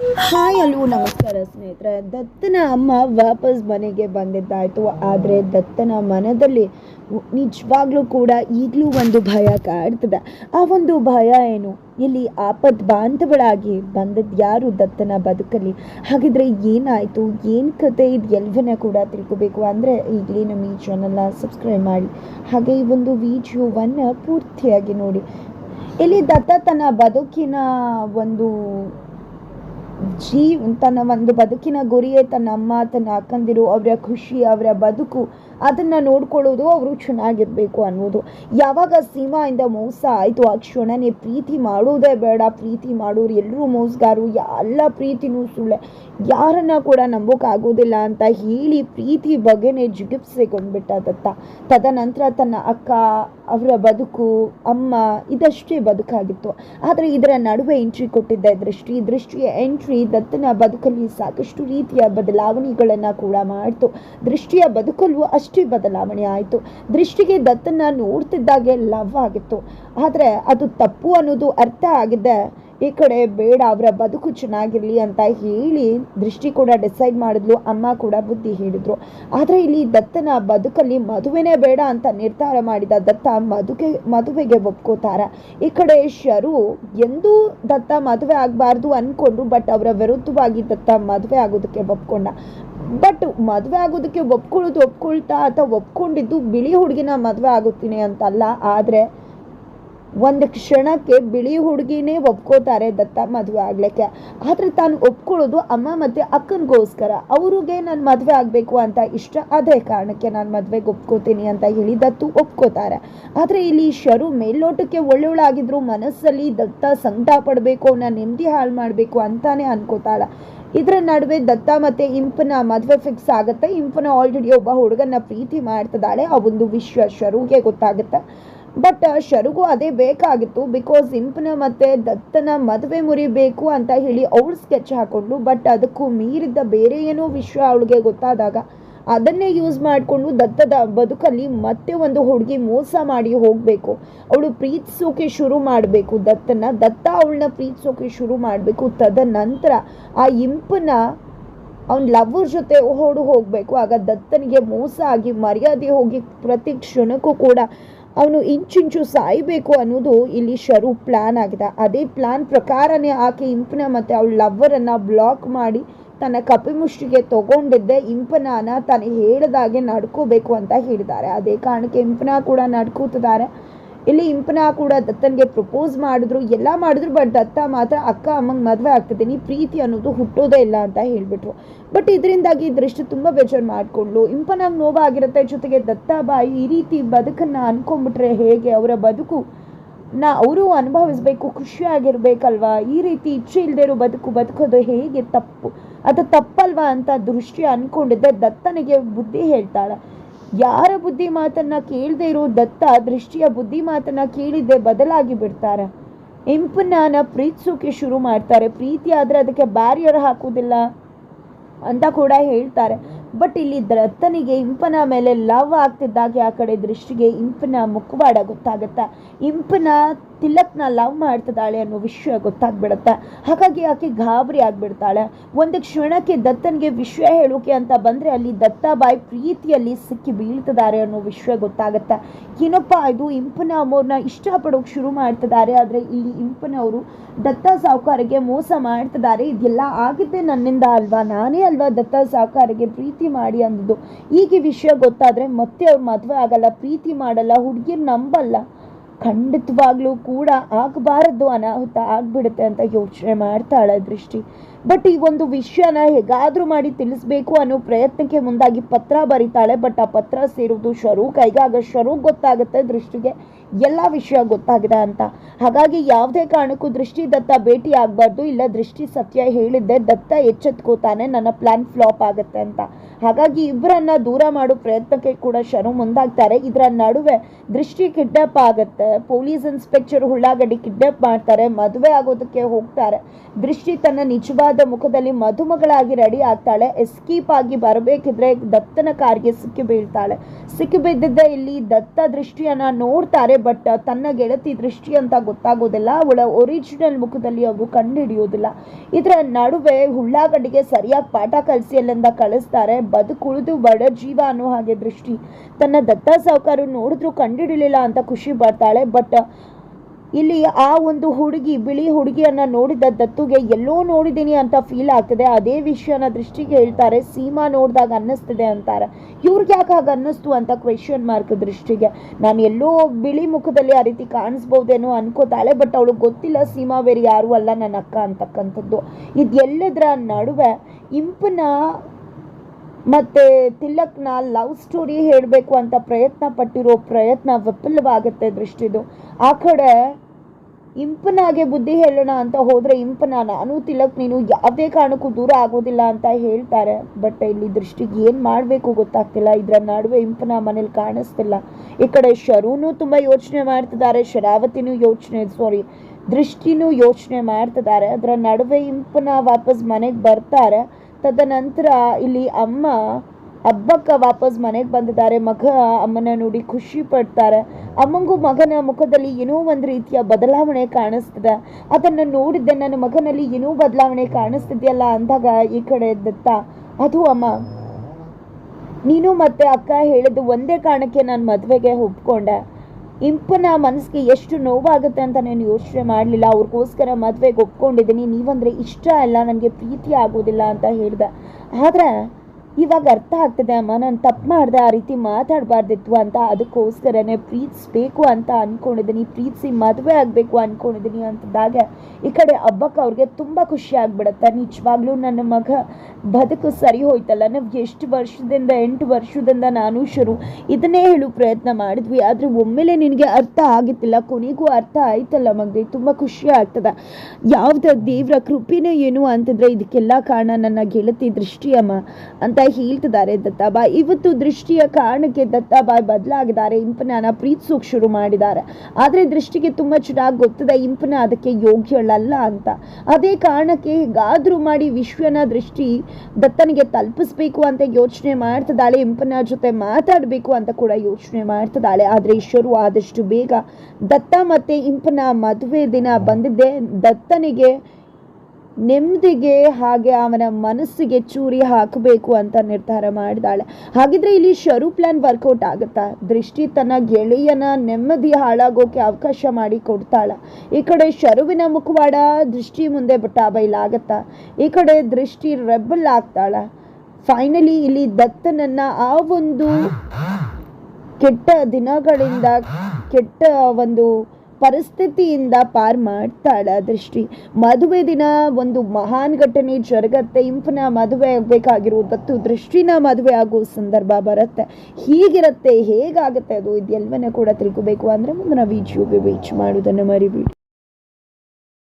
Hi ಅಲ್ಲೂ. ನಮಸ್ಕಾರ, ಸ್ನೇಹಿತರೆ. ದತ್ತನ ಅಮ್ಮ ವಾಪಸ್ ಮನೆಗೆ ಬಂದಿದ್ದಾಯ್ತು. ಆದರೆ ದತ್ತನ ಮನದಲ್ಲಿ ನಿಜವಾಗ್ಲೂ ಕೂಡ ಈಗಲೂ ಒಂದು ಭಯ ಕಾಡ್ತದೆ. ಆ ಒಂದು ಭಯ ಏನು? ಇಲ್ಲಿ ಆಪತ್ ಬಾಂಧವಳಾಗಿ ಬಂದದ್ದು ಯಾರು ದತ್ತನ ಬದುಕಲಿ ಹಾಗಿದ್ರೆ ಏನಾಯಿತು? ಏನು ಕತೆ ಇದು ಎಲ್ಲವನ್ನ ಕೂಡ ತಿಳ್ಕೊಬೇಕು. ಅಂದರೆ ಈಗಲೇ ನಮ್ಮ ಈ ಚಾನಲ್ನ ಸಬ್ಸ್ಕ್ರೈಬ್ ಮಾಡಿ. ಹಾಗೆ ಈ ಒಂದು ವಿಡಿಯೋವನ್ನು ಪೂರ್ತಿಯಾಗಿ ನೋಡಿ. ಇಲ್ಲಿ ದತ್ತ ತನ್ನ ಬದುಕಿನ ಒಂದು ಜೀವ್ ತನ್ನ ಒಂದು ಬದುಕಿನ ಗುರಿಯೇ ತನ್ನ ಅಮ್ಮ ತನ್ನ ಅಕ್ಕಂದಿರು ಅವರ ಖುಷಿ ಅವರ ಬದುಕು. ಅದನ್ನು ನೋಡ್ಕೊಳ್ಳೋದು ಅವರು ಚೆನ್ನಾಗಿರಬೇಕು ಅನ್ನೋದು. ಯಾವಾಗ ಸೀಮಾಯಿಂದ ಮೋಸ ಆಯಿತು, ಆ ಕ್ಷಣನೇ ಪ್ರೀತಿ ಮಾಡೋದೇ ಬೇಡ. ಪ್ರೀತಿ ಮಾಡೋರು ಎಲ್ಲರೂ ಮೋಸಗಾರು. ಎಲ್ಲ ಪ್ರೀತಿನೂ ಸುಳ್ಳೆ. ಯಾರನ್ನ ಕೂಡ ನಂಬೋಕ್ಕಾಗೋದಿಲ್ಲ ಅಂತ ಹೇಳಿ ಪ್ರೀತಿ ಬಗ್ಗೆನೇ ಜಿಗುಪ್ಸೆಗೊಂಡ್ಬಿಟ್ಟ ದತ್ತ. ತದನಂತರ ತನ್ನ ಅಕ್ಕ, ಅವರ ಬದುಕು, ಅಮ್ಮ ಇದಷ್ಟೇ ಬದುಕಾಗಿತ್ತು. ಆದರೆ ಇದರ ನಡುವೆ ಎಂಟ್ರಿ ಕೊಟ್ಟಿದ್ದ ದೃಷ್ಟಿ, ದೃಷ್ಟಿಯ ಎಂಟ್ರಿ ದತ್ತನ ಬದುಕಲ್ಲಿ ಸಾಕಷ್ಟು ರೀತಿಯ ಬದಲಾವಣೆಗಳನ್ನು ಕೂಡ ಮಾಡ್ತು. ದೃಷ್ಟಿಯ ಬದುಕಲ್ಲೂ ಅಷ್ಟೇ ಬದಲಾವಣೆ ಆಯಿತು. ದೃಷ್ಟಿಗೆ ದತ್ತನ್ನು ನೋಡ್ತಿದ್ದಾಗೆ ಲವ್ ಆಗಿತ್ತು. ಆದರೆ ಅದು ತಪ್ಪು ಅನ್ನೋದು ಅರ್ಥ ಆಗಿದೆ ಈ ಕಡೆ ಬೇಡ, ಅವರ ಬದುಕು ಚೆನ್ನಾಗಿರಲಿ ಅಂತ ಹೇಳಿ ದೃಷ್ಟಿ ಕೂಡ ಡಿಸೈಡ್ ಮಾಡಿದ್ಲು. ಅಮ್ಮ ಕೂಡ ಬುದ್ಧಿ ಹೇಳಿದ್ರು. ಆದರೆ ಇಲ್ಲಿ ದತ್ತನ ಬದುಕಲ್ಲಿ ಮದುವೆನೇ ಬೇಡ ಅಂತ ನಿರ್ಧಾರ ಮಾಡಿದ ದತ್ತ ಮದುವೆ ಮದುವೆಗೆ ಒಪ್ಕೋತಾರೆ. ಈ ಕಡೆ ಶರು, ಎಂದೂ ದತ್ತ ಮದುವೆ ಆಗಬಾರ್ದು ಅಂದ್ಕೊಂಡ್ರು ಬಟ್ ಅವರ ವಿರುದ್ಧವಾಗಿ ದತ್ತ ಮದುವೆ ಆಗೋದಕ್ಕೆ ಒಪ್ಕೊಂಡ. ಬಟ್ ಮದುವೆ ಆಗೋದಕ್ಕೆ ಒಪ್ಕೊಳ್ಳೋದು ಒಪ್ಕೊಳ್ತಾ ಅಥವಾ ಒಪ್ಕೊಂಡಿದ್ದು, ಬಿಳಿ ಹುಡುಗಿನ ಮದುವೆ ಆಗುತ್ತೀನಿ ಅಂತಲ್ಲ. ಆದರೆ ಒಂದು ಕ್ಷಣಕ್ಕೆ ಬಿಳಿ ಹುಡುಗಿನೇ ಒಪ್ಕೋತಾರೆ ದತ್ತ ಮದುವೆ ಆಗ್ಲಿಕ್ಕೆ. ಆದರೆ ತಾನು ಒಪ್ಕೊಳ್ಳೋದು ಅಮ್ಮ ಮತ್ತು ಅಕ್ಕನಿಗೋಸ್ಕರ. ಅವ್ರಿಗೆ ನಾನು ಮದುವೆ ಆಗಬೇಕು ಅಂತ ಇಷ್ಟ, ಅದೇ ಕಾರಣಕ್ಕೆ ನಾನು ಮದುವೆಗೆ ಒಪ್ಕೋತೀನಿ ಅಂತ ಹೇಳಿ ದತ್ತು ಒಪ್ಕೋತಾರೆ. ಆದರೆ ಇಲ್ಲಿ ಶರು ಮೇಲ್ನೋಟಕ್ಕೆ ಒಳ್ಳೆಯವಳಾಗಿದ್ರು, ಮನಸ್ಸಲ್ಲಿ ದತ್ತ ಸಂಕಟ ಪಡಬೇಕು ನಾನು ನೆಮ್ಮದಿ ಹಾಳು ಮಾಡಬೇಕು ಅಂತಾನೆ ಅನ್ಕೋತಾಳ. ಇದರ ನಡುವೆ ದತ್ತ ಮತ್ತೆ ಇಂಪನ ಮದುವೆ ಫಿಕ್ಸ್ ಆಗುತ್ತೆ. ಇಂಪನ ಆಲ್ರೆಡಿ ಒಬ್ಬ ಹುಡುಗನ ಪ್ರೀತಿ ಮಾಡ್ತಿದ್ದಾಳೆ. ಆ ಒಂದು ವಿಶ್ವ ಶರುಗೆ ಗೊತ್ತಾಗುತ್ತೆ. ಬಟ್ ಶರುಗೂ ಅದೇ ಬೇಕಾಗಿತ್ತು ಬಿಕಾಸ್ ಇಂಪನ ಮತ್ತೆ ದತ್ತನ ಮದುವೆ ಮುರಿಬೇಕು ಅಂತ ಹೇಳಿ ಅವಳು ಸ್ಕೆಚ್ ಹಾಕೊಂಡ್ಲು ಬಟ್ ಅದಕ್ಕೂ ಮೀರಿದ್ದ ಬೇರೆ ಏನೋ ವಿಷಯ ಅವಳಿಗೆ ಗೊತ್ತಾದಾಗ ಅದನ್ನೇ ಯೂಸ್ ಮಾಡಿಕೊಂಡು ದತ್ತದ ಬದುಕಲ್ಲಿ ಮತ್ತೆ ಒಂದು ಹುಡುಗಿ ಮೋಸ ಮಾಡಿ ಹೋಗಬೇಕು. ಅವಳು ಪ್ರೀತಿಸೋಕೆ ಶುರು ಮಾಡಬೇಕು ದತ್ತನ ದತ್ತ ಅವಳನ್ನ ಪ್ರೀತಿಸೋಕೆ ಶುರು ಮಾಡಬೇಕು. ತದನಂತರ ಆ ಇಂಪನ ಅವ್ನ ಲವ್ವರ್ ಜೊತೆ ಓಡು ಹೋಗಬೇಕು. ಆಗ ದತ್ತನಿಗೆ ಮೋಸ ಆಗಿ ಮರ್ಯಾದೆ ಹೋಗಿ ಪ್ರತಿ ಕ್ಷಣಕ್ಕೂ ಕೂಡ ಅವನು ಇಂಚಿಂಚು ಸಾಯಬೇಕು ಅನ್ನೋದು ಇಲ್ಲಿ ಶರು ಪ್ಲಾನ್ ಆಗಿದೆ. ಅದೇ ಪ್ಲಾನ್ ಪ್ರಕಾರನೇ ಆಕೆ ಇಂಪನ ಮತ್ತು ಅವಳ ಲವ್ವರನ್ನು ಬ್ಲಾಕ್ ಮಾಡಿ ತನ್ನ ಕಪಿಮುಷ್ಟಿಗೆ ತಗೊಂಡಿದ್ದೆ. ಇಂಪನಾನ ತಾನು ಹೇಳಿದಾಗೆ ನಡ್ಕೋಬೇಕು ಅಂತ ಹೇಳಿದ್ದಾರೆ. ಅದೇ ಕಾರಣಕ್ಕೆ ಇಂಪನ ಕೂಡ ನಡ್ಕೋತಿದ್ದಾರೆ. ಇಲ್ಲಿ ಇಂಪನ ಕೂಡ ದತ್ತನಿಗೆ ಪ್ರಪೋಸ್ ಮಾಡಿದ್ರು, ಎಲ್ಲ ಮಾಡಿದ್ರು ಬಟ್ ದತ್ತ ಮಾತ್ರ ಅಕ್ಕ, ಅಮ್ಮಂಗೆ ಮದುವೆ ನೀ ಪ್ರೀತಿ ಅನ್ನೋದು ಹುಟ್ಟೋದೇ ಇಲ್ಲ ಅಂತ ಹೇಳಿಬಿಟ್ರು. ಬಟ್ ಇದರಿಂದಾಗಿ ದೃಷ್ಟಿ ತುಂಬ ಬೇಜಾರು ಮಾಡಿಕೊಂಡ್ಲು. ಇಂಪನಾಗ ನೋವಾಗಿರುತ್ತೆ, ಜೊತೆಗೆ ದತ್ತ ಬಾಯಿ ಈ ರೀತಿ ಬದುಕನ್ನು ಅನ್ಕೊಂಡ್ಬಿಟ್ರೆ ಹೇಗೆ? ಅವರ ಬದುಕು ನಾ ಅವರು ಅನುಭವಿಸ್ಬೇಕು, ಖುಷಿಯಾಗಿರ್ಬೇಕಲ್ವಾ? ಈ ರೀತಿ ಇಚ್ಛೆ ಇಲ್ಲದೆ ಇರೋ ಬದುಕು ಬದುಕೋದು ಹೇಗೆ ತಪ್ಪು? ಅದು ತಪ್ಪಲ್ವಾ ಅಂತ ದೃಷ್ಟಿ ಅನ್ಕೊಂಡಿದ್ದೆ. ದತ್ತನಿಗೆ ಬುದ್ಧಿ ಹೇಳ್ತಾಳೆ. ಯಾರ ಬುದ್ಧಿ ಮಾತನ್ನ ಕೇಳದೆ ಇರೋ ದತ್ತ ದೃಷ್ಟಿಯ ಬುದ್ಧಿ ಮಾತನ್ನ ಕೇಳಿದ್ದೆ ಬದಲಾಗಿ ಬಿಡ್ತಾರೆ. ಇಂಪನ್ನ ಪ್ರೀತಿಸೋಕೆ ಶುರು ಮಾಡ್ತಾರೆ. ಪ್ರೀತಿ ಆದ್ರೆ ಅದಕ್ಕೆ ಬ್ಯಾರಿಯರ್ ಹಾಕೋದಿಲ್ಲ ಅಂತ ಕೂಡ ಹೇಳ್ತಾರೆ. ಬಟ್ ಇಲ್ಲಿ ದತ್ತನಿಗೆ ಇಂಪನ ಮೇಲೆ ಲವ್ ಆಗ್ತಿದ್ದಾಗೆ ಆ ಕಡೆ ದೃಷ್ಟಿಗೆ ಇಂಪನ ಮುಖವಾಡ ಗೊತ್ತಾಗುತ್ತೆ. ಇಂಪನ ತಿಲಕ್ನ ಲವ್ ಮಾಡ್ತಿದ್ದಾಳೆ ಅನ್ನೋ ವಿಷಯ ಗೊತ್ತಾಗ್ಬಿಡುತ್ತೆ. ಹಾಗಾಗಿ ಆಕೆ ಗಾಬರಿ ಆಗ್ಬಿಡ್ತಾಳೆ. ಒಂದು ಕ್ಷಣಕ್ಕೆ ದತ್ತನಿಗೆ ವಿಷಯ ಹೇಳೋಕೆ ಅಂತ ಬಂದರೆ ಅಲ್ಲಿ ದತ್ತಾಬಾಯಿ ಪ್ರೀತಿಯಲ್ಲಿ ಸಿಕ್ಕಿ ಬೀಳ್ತಿದ್ದಾರೆ ಅನ್ನೋ ವಿಷಯ ಗೊತ್ತಾಗುತ್ತೆ. ಏನಪ್ಪ ಇದು? ಇಂಪನ ಅಮೋರ್ನ ಇಷ್ಟಪಡೋಕೆ ಶುರು ಮಾಡ್ತಿದ್ದಾರೆ. ಆದರೆ ಇಲ್ಲಿ ಇಂಪನ ಅವರು ದತ್ತ ಸಾಹುಕಾರಿಗೆ ಮೋಸ ಮಾಡ್ತಿದ್ದಾರೆ. ಇದೆಲ್ಲ ಆಗಿದ್ದೆ ನನ್ನಿಂದ ಅಲ್ವಾ? ನಾನೇ ಅಲ್ವಾ ದತ್ತ ಸಾಹುಕಾರಿಗೆ ಪ್ರೀತಿ ಮಾಡಿ ಅಂದಿದ್ದು. ಈಗ ಈ ವಿಷಯ ಗೊತ್ತಾದರೆ ಮತ್ತೆ ಅವ್ರು ಮದುವೆ ಆಗಲ್ಲ, ಪ್ರೀತಿ ಮಾಡಲ್ಲ ಹುಡ್ಗಿ ನಂಬಲ್ಲ. ಖಂಡಿತವಾಗ್ಲೂ ಕೂಡ ಆಗಬಾರದು ಅನಾಹುತ ಆಗ್ಬಿಡುತ್ತೆ ಅಂತ ಯೋಚನೆ ಮಾಡ್ತಾಳೆ ದೃಷ್ಟಿ. ಬಟ್ ಈ ಒಂದು ವಿಷಯನ ಹೇಗಾದರೂ ಮಾಡಿ ತಿಳಿಸ್ಬೇಕು ಅನ್ನೋ ಪ್ರಯತ್ನಕ್ಕೆ ಮುಂದಾಗಿ ಪತ್ರ ಬರೀತಾಳೆ. ಬಟ್ ಆ ಪತ್ರ ಸೇರೋದು ಶರು ಕೈಗಾಗ ಶರು ಗೊತ್ತಾಗುತ್ತೆ ದೃಷ್ಟಿಗೆ ಎಲ್ಲ ವಿಷಯ ಗೊತ್ತಾಗಿದೆ ಅಂತ. ಹಾಗಾಗಿ ಯಾವುದೇ ಕಾರಣಕ್ಕೂ ದೃಷ್ಟಿ ದತ್ತ ಭೇಟಿ ಆಗಬಾರ್ದು. ಇಲ್ಲ, ದೃಷ್ಟಿ ಸತ್ಯ ಹೇಳಿದ್ದೆ, ದತ್ತ ಎಚ್ಚೆತ್ಕೋತಾನೆ, ನನ್ನ ಪ್ಲಾನ್ ಫ್ಲಾಪ್ ಆಗುತ್ತೆ ಅಂತ. ಹಾಗಾಗಿ ಇಬ್ಬರನ್ನ ದೂರ ಮಾಡೋ ಪ್ರಯತ್ನಕ್ಕೆ ಕೂಡ ಶರು ಮುಂದಾಗ್ತಾರೆ. ಇದರ ನಡುವೆ ದೃಷ್ಟಿ ಕಿಡ್ನಾಪ್ ಆಗುತ್ತೆ. ಪೊಲೀಸ್ ಇನ್ಸ್ಪೆಕ್ಟರ್ ಉಳ್ಳಾಗಡ್ಡಿ ಕಿಡ್ನಾಪ್ ಮಾಡ್ತಾರೆ. ಮದುವೆ ಆಗೋದಕ್ಕೆ ಹೋಗ್ತಾರೆ. ದೃಷ್ಟಿ ತನ್ನ ನಿಜವಾದ ಮುಖವಾದ ಮುಖದಲ್ಲಿ ಮಧುಮಗಳಾಗಿ ರೆಡಿ ಆಗ್ತಾಳೆ. ಎಸ್ಕೀಪ್ ಆಗಿ ಬರಬೇಕಿದ್ರೆ ದತ್ತನ ಕಾರ್ಗೆ ಸಿಕ್ಕಿ ಬೀಳ್ತಾಳೆ. ಸಿಕ್ಕಿ ಬಿದ್ದಿದ್ದ ಇಲ್ಲಿ ದತ್ತ ದೃಷ್ಟಿಯನ್ನ ನೋಡ್ತಾರೆ ಬಟ್ ತನ್ನ ಗೆಳತಿ ದೃಷ್ಟಿ ಅಂತ ಗೊತ್ತಾಗೋದಿಲ್ಲ. ಅವಳ ಒರಿಜಿನಲ್ ಮುಖದಲ್ಲಿ ಅವರು ಕಂಡುಹಿಡಿಯೋದಿಲ್ಲ ಇದರ ನಡುವೆ ಹುಳ್ಳಾಗಡ್ಡಿಗೆ ಸರಿಯಾಗಿ ಪಾಠ ಕಲಸಿ ಅಲ್ಲಿಂದ ಕಳಿಸ್ತಾರೆ. ಬದುಕುಳಿದು ಬಡ ಜೀವ ಅನ್ನೋ ಹಾಗೆ ದೃಷ್ಟಿ. ತನ್ನ ದತ್ತ ಸಾವುಕಾರು ನೋಡಿದ್ರು ಕಂಡುಹಿಡಿಲಿಲ್ಲ ಅಂತ ಖುಷಿ ಪಡ್ತಾಳೆ ಬಟ್ ಇಲ್ಲಿ ಆ ಒಂದು ಹುಡುಗಿ, ಬಿಳಿ ಹುಡುಗಿಯನ್ನ ನೋಡಿದ ದತ್ತುಗೆ, ಎಲ್ಲೋ ನೋಡಿದ್ದೀನಿ ಅಂತ ಫೀಲ್ ಆಗ್ತದೆ. ಅದೇ ವಿಷಯನ ದೃಷ್ಟಿಗೆ ಹೇಳ್ತಾರೆ. ಸೀಮಾ ನೋಡಿದಾಗ ಅನ್ನಿಸ್ತಿದೆ ಅಂತಾರೆ. ಇವ್ರಿಗೆ ಯಾಕೆ ಹಾಗೆ ಅನ್ನಿಸ್ತು ಅಂತ ಕ್ವೆಶನ್ ಮಾರ್ಕ್ ದೃಷ್ಟಿಗೆ. ನಾನು ಎಲ್ಲೋ ಬಿಳಿ ಮುಖದಲ್ಲಿ ಆ ರೀತಿ ಕಾಣಿಸ್ಬೋದೇನೋ ಅನ್ಕೋತಾಳೆ ಬಟ್ ಅವಳಿಗೆ ಗೊತ್ತಿಲ್ಲ ಸೀಮಾ ಬೇರೆ ಯಾರು ಅಲ್ಲ ನನ್ನ ಅಕ್ಕ ಅಂತಕ್ಕಂಥದ್ದು. ಇದೆಲ್ಲದರ ನಡುವೆ ಇಂಪನ ಮತ್ತೆ ತಿಲಕ್ನ ಲವ್ ಸ್ಟೋರಿ ಹೇಳಬೇಕು ಅಂತ ಪ್ರಯತ್ನ ಪಟ್ಟಿರೋ ಪ್ರಯತ್ನ ವಿಫಲವಾಗುತ್ತೆ ದೃಷ್ಟಿದು. ಆ ಕಡೆ ಇಂಪನಾಗೆ ಬುದ್ಧಿ ಹೇಳೋಣ ಅಂತ ಹೋದರೆ ಇಂಪನ ನಾನು ತಿಲಕ್, ನೀನು ಯಾವುದೇ ಕಾರಣಕ್ಕೂ ದೂರ ಆಗೋದಿಲ್ಲ ಅಂತ ಹೇಳ್ತಾರೆ. ಬಟ್ ಇಲ್ಲಿ ದೃಷ್ಟಿಗೆ ಏನು ಮಾಡಬೇಕು ಗೊತ್ತಾಗ್ತಿಲ್ಲ. ಇದರ ನಡುವೆ ಇಂಪನ ಮನೇಲಿ ಕಾಣಿಸ್ತಿಲ್ಲ. ಈ ಕಡೆ ಶರೂನು ತುಂಬ ಯೋಚನೆ ಮಾಡ್ತಿದ್ದಾರೆ. ಶರಾವತಿನೂ ಯೋಚನೆ ಸಾರಿ ದೃಷ್ಟಿನೂ ಯೋಚನೆ ಮಾಡ್ತಿದ್ದಾರೆ. ಅದರ ನಡುವೆ ಇಂಪನ ವಾಪಸ್ ಮನೆಗೆ ಬರ್ತಾರೆ. ತದನಂತರ ಇಲ್ಲಿ ಅಮ್ಮ ಹಬ್ಬಕ್ಕ ವಾಪಸ್ ಮನೆಗೆ ಬಂದಿದ್ದಾರೆ. ಮಗ ಅಮ್ಮನ ನೋಡಿ ಖುಷಿ ಪಡ್ತಾರೆ. ಅಮ್ಮಂಗೂ ಮಗನ ಮುಖದಲ್ಲಿ ಏನೋ ಒಂದು ರೀತಿಯ ಬದಲಾವಣೆ ಕಾಣಿಸ್ತದೆ. ಅದನ್ನು ನೋಡಿದ್ದೆ, ನನ್ನ ಮಗನಲ್ಲಿ ಏನೋ ಬದಲಾವಣೆ ಕಾಣಿಸ್ತಿದೆಯಲ್ಲ ಅಂದಾಗ ಈ ಕಡೆ ದತ್ತ, ಅದು ಅಮ್ಮ, ನೀನು ಮತ್ತೆ ಅಕ್ಕ ಹೇಳಿದ್ದು ಒಂದೇ ಕಾರಣಕ್ಕೆ ನಾನು ಮದುವೆಗೆ ಒಪ್ಕೊಂಡೆ. ಇಂಪನ ಮನಸ್ಸಿಗೆ ಎಷ್ಟು ನೋವಾಗುತ್ತೆ ಅಂತ ನಾನು ಯೋಚನೆ ಮಾಡಲಿಲ್ಲ. ಅವ್ರಿಗೋಸ್ಕರ ಮದುವೆಗೆ ಒಪ್ಕೊಂಡಿದ್ದೀನಿ. ನೀವಂದರೆ ಇಷ್ಟ ಅಲ್ಲ. ನನಗೆ ಪ್ರೀತಿ ಆಗೋದಿಲ್ಲ ಅಂತ ಹೇಳಿದೆ. ಆದರೆ ಇವಾಗ ಅರ್ಥ ಆಗ್ತದೆ ಅಮ್ಮ, ನಾನು ತಪ್ಪು ಮಾಡಿದೆ, ಆ ರೀತಿ ಮಾತಾಡಬಾರ್ದಿತ್ತು ಅಂತ. ಅದಕ್ಕೋಸ್ಕರನೇ ಪ್ರೀತಿಸ್ಬೇಕು ಅಂತ ಅಂದ್ಕೊಂಡಿದ್ದೀನಿ ಪ್ರೀತಿಸಿ ಮದುವೆ ಆಗಬೇಕು ಅಂದ್ಕೊಂಡಿದ್ದೀನಿ ಅಂತದಾಗ. ಈ ಕಡೆ ಹಬ್ಬಕ್ಕೆ ಅವ್ರಿಗೆ ತುಂಬ ಖುಷಿ ಆಗ್ಬಿಡುತ್ತೆ. ನಿಜವಾಗ್ಲೂ ನನ್ನ ಮಗ ಬದುಕು ಸರಿ ಹೋಯ್ತಲ್ಲ. ನಾವು ಎಷ್ಟು ವರ್ಷದಿಂದ, ಎಂಟು ವರ್ಷದಿಂದ ನಾನು ಶುರು ಇದನ್ನೇ ಹೇಳು ಪ್ರಯತ್ನ ಮಾಡಿದ್ವಿ. ಆದರೆ ಒಮ್ಮೆಲೆ ನಿನಗೆ ಅರ್ಥ ಆಗಿತ್ತಿಲ್ಲ. ಕೊನೆಗೂ ಅರ್ಥ ಆಯ್ತಲ್ಲ ಮಗನೇ. ತುಂಬ ಖುಷಿ ಆಗ್ತದೆ. ಯಾವ್ದು ದೇವ್ರ ಕೃಪಿನೇ ಏನು ಅಂತಂದ್ರೆ ಇದಕ್ಕೆಲ್ಲ ಕಾರಣ ನನ್ನ ಗೆಳತಿ ದೃಷ್ಟಿಯಮ್ಮ ಅಂತ ಹೇಳ್ತಿದ್ದಾರೆ ದತ್ತಾಬಾಯ್. ಇವತ್ತು ದೃಷ್ಟಿಯ ಕಾರಣಕ್ಕೆ ದತ್ತಾಬಾಯ್ ಬದಲಾಗಿದ್ದಾರೆ. ಇಂಪನ ಪ್ರೀತಿಸೋಕೆ ಶುರು ಮಾಡಿದ್ದಾರೆ. ಆದರೆ ದೃಷ್ಟಿಗೆ ತುಂಬ ಚೆನ್ನಾಗಿ ಗೊತ್ತಿದೆ ಇಂಪನ ಅದಕ್ಕೆ ಯೋಗ್ಯಳಲ್ಲ ಅಂತ. ಅದೇ ಕಾರಣಕ್ಕೆ ಹೇಗಾದ್ರೂ ಮಾಡಿ ವಿಶ್ವನ ದೃಷ್ಟಿ ದತ್ತನಿಗೆ ತಲುಪಿಸ್ಬೇಕು ಅಂತ ಯೋಚನೆ ಮಾಡ್ತಿದ್ದಾಳೆ. ಇಂಪನ ಜೊತೆ ಮಾತಾಡಬೇಕು ಅಂತ ಕೂಡ ಯೋಚನೆ ಮಾಡ್ತಿದ್ದಾಳೆ. ಆದರೆ ಈಶ್ವರು ಆದಷ್ಟು ಬೇಗ ದತ್ತ ಮತ್ತೆ ಇಂಪನ ಮದುವೆ ದಿನ ಬಂದಿದ್ದೆ ದತ್ತನಿಗೆ ನೆಮ್ಮದಿಗೆ ಹಾಗೆ ಅವನ ಮನಸ್ಸಿಗೆ ಚೂರಿ ಹಾಕಬೇಕು ಅಂತ ನಿರ್ಧಾರ ಮಾಡಿದಾಳೆ. ಹಾಗಿದ್ರೆ ಇಲ್ಲಿ ಶರು ಪ್ಲಾನ್ ವರ್ಕೌಟ್ ಆಗುತ್ತಾ? ದೃಷ್ಟಿ ತನ್ನ ಗೆಳೆಯನ ನೆಮ್ಮದಿ ಹಾಳಾಗೋಕೆ ಅವಕಾಶ ಮಾಡಿ ಕೊಡ್ತಾಳ. ಈ ಕಡೆ ಶರುವಿನ ಮುಖವಾಡ ದೃಷ್ಟಿ ಮುಂದೆ ಬೈಲಾಗತ್ತಾ ಈ ಕಡೆ ದೃಷ್ಟಿ ರೆಬಲ್ ಆಗ್ತಾಳ. ಫೈನಲಿ ಇಲ್ಲಿ ದತ್ತನನ್ನ ಆ ಒಂದು ಕೆಟ್ಟ ದಿನಗಳಿಂದ ಕೆಟ್ಟ ಒಂದು ಪರಿಸ್ಥಿತಿಯಿಂದ ಪಾರ್ ಮಾಡ್ತಾಳ ದೃಷ್ಟಿ. ಮದುವೆ ದಿನ ಒಂದು ಮಹಾನ್ ಘಟನೆ ಜರುಗತ್ತೆ ಇಂಪನ ಮದುವೆ ಆಗಬೇಕಾಗಿರುವುದತ್ತು ದೃಷ್ಟಿನ ಮದುವೆ ಆಗೋ ಸಂದರ್ಭ ಬರುತ್ತೆ. ಹೀಗಿರುತ್ತೆ, ಹೇಗಾಗುತ್ತೆ ಅದು? ಇದೆಲ್ಲವನ್ನ ಕೂಡ ತಿಳ್ಕೋಬೇಕು. ಅಂದರೆ ಮುಂದಿನ ಜೀವ ವೀಚ್ ಮಾಡೋದನ್ನು ಮರಿಬೇಡಿ.